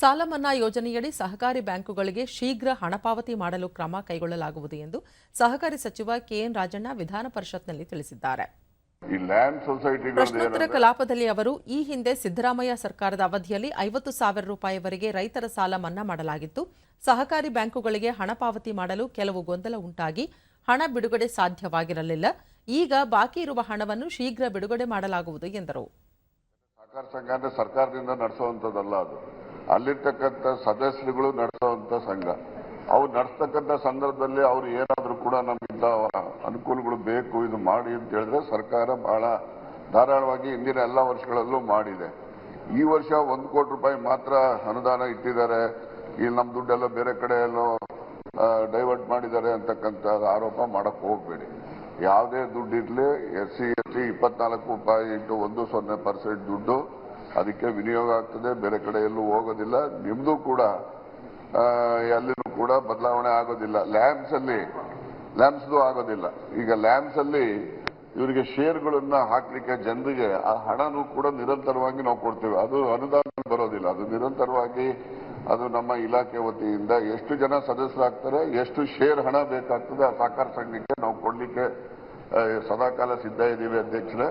ಸಾಲ ಮನ್ನಾ ಯೋಜನೆಯಡಿ ಸಹಕಾರಿ ಬ್ಯಾಂಕುಗಳಿಗೆ ಶೀಘ್ರ ಹಣ ಪಾವತಿ ಮಾಡಲು ಕ್ರಮ ಕೈಗೊಳ್ಳಲಾಗುವುದು ಎಂದು ಸಹಕಾರಿ ಸಚಿವ ಕೆಎನ್ ರಾಜಣ್ಣ ವಿಧಾನ ಪರಿಷತ್ನಲ್ಲಿ ತಿಳಿಸಿದ್ದಾರೆ. ಪ್ರಶ್ನೋತ್ತರ ಕಲಾಪದಲ್ಲಿ ಅವರು ಈ ಹಿಂದೆ ಸಿದ್ದರಾಮಯ್ಯ ಸರ್ಕಾರದ ಅವಧಿಯಲ್ಲಿ ಐವತ್ತು ಸಾವಿರ ರೂಪಾಯಿವರೆಗೆ ರೈತರ ಸಾಲ ಮನ್ನಾ ಮಾಡಲಾಗಿತ್ತು. ಸಹಕಾರಿ ಬ್ಯಾಂಕುಗಳಿಗೆ ಹಣ ಪಾವತಿ ಮಾಡಲು ಕೆಲವು ಗೊಂದಲ ಉಂಟಾಗಿ ಹಣ ಬಿಡುಗಡೆ ಸಾಧ್ಯವಾಗಿರಲಿಲ್ಲ. ಈಗ ಬಾಕಿ ಇರುವ ಹಣವನ್ನು ಶೀಘ್ರ ಬಿಡುಗಡೆ ಮಾಡಲಾಗುವುದು ಎಂದರು. ಅಲ್ಲಿರ್ತಕ್ಕಂಥ ಸದಸ್ಯರುಗಳು ನಡೆಸುವಂತ ಸಂಘ. ಅವ್ರು ನಡೆಸ್ತಕ್ಕಂಥ ಸಂದರ್ಭದಲ್ಲಿ ಅವ್ರು ಏನಾದರೂ ಕೂಡ ನಮಗಿಂತ ಅನುಕೂಲಗಳು ಬೇಕು, ಇದು ಮಾಡಿ ಅಂತ ಹೇಳಿದ್ರೆ ಸರ್ಕಾರ ಬಹಳ ಧಾರಾಳವಾಗಿ ಹಿಂದಿನ ಎಲ್ಲ ವರ್ಷಗಳಲ್ಲೂ ಮಾಡಿದೆ. ಈ ವರ್ಷ ಒಂದು ಕೋಟಿ ರೂಪಾಯಿ ಮಾತ್ರ ಅನುದಾನ ಇಟ್ಟಿದ್ದಾರೆ. ಇಲ್ಲಿ ನಮ್ಮ ದುಡ್ಡೆಲ್ಲ ಬೇರೆ ಕಡೆ ಎಲ್ಲೋ ಡೈವರ್ಟ್ ಮಾಡಿದ್ದಾರೆ ಅಂತಕ್ಕಂಥ ಆರೋಪ ಮಾಡಕ್ಕೆ ಹೋಗಬೇಡಿ. ಯಾವುದೇ ದುಡ್ಡಿರಲಿ ಎಸ್ ಸಿ ಎಸ್ ಟಿ ಇಪ್ಪತ್ನಾಲ್ಕು ರೂಪಾಯಿ ಇಂಟು ಒಂದು ಸೊನ್ನೆ ಪರ್ಸೆಂಟ್ ದುಡ್ಡು ಅದಕ್ಕೆ ವಿನಿಯೋಗ ಆಗ್ತದೆ, ಬೇರೆ ಕಡೆ ಎಲ್ಲೂ ಹೋಗೋದಿಲ್ಲ. ನಿಮ್ದು ಕೂಡ ಎಲ್ಲೂ ಕೂಡ ಬದಲಾವಣೆ ಆಗೋದಿಲ್ಲ. ಲ್ಯಾಂಪ್ಸ್ ಅಲ್ಲಿ ಲ್ಯಾಂಬ್ಸ್ದು ಆಗೋದಿಲ್ಲ. ಈಗ ಲ್ಯಾಂಪ್ಸ್ ಅಲ್ಲಿ ಇವರಿಗೆ ಶೇರ್ಗಳನ್ನ ಹಾಕ್ಲಿಕ್ಕೆ ಜನರಿಗೆ ಆ ಹಣನೂ ಕೂಡ ನಿರಂತರವಾಗಿ ನಾವು ಕೊಡ್ತೇವೆ. ಅದು ಅನುದಾನ ಬರೋದಿಲ್ಲ. ಅದು ನಿರಂತರವಾಗಿ ಅದು ನಮ್ಮ ಇಲಾಖೆ ವತಿಯಿಂದ ಎಷ್ಟು ಜನ ಸದಸ್ಯರಾಗ್ತಾರೆ, ಎಷ್ಟು ಶೇರ್ ಹಣ ಬೇಕಾಗ್ತದೆ ಆ ಸಹಕಾರ ಸಂಘಕ್ಕೆ ನಾವು ಕೊಡ್ಲಿಕ್ಕೆ ಸದಾಕಾಲ ಸಿದ್ಧ ಇದ್ದೀವಿ ಅಧ್ಯಕ್ಷರೇ.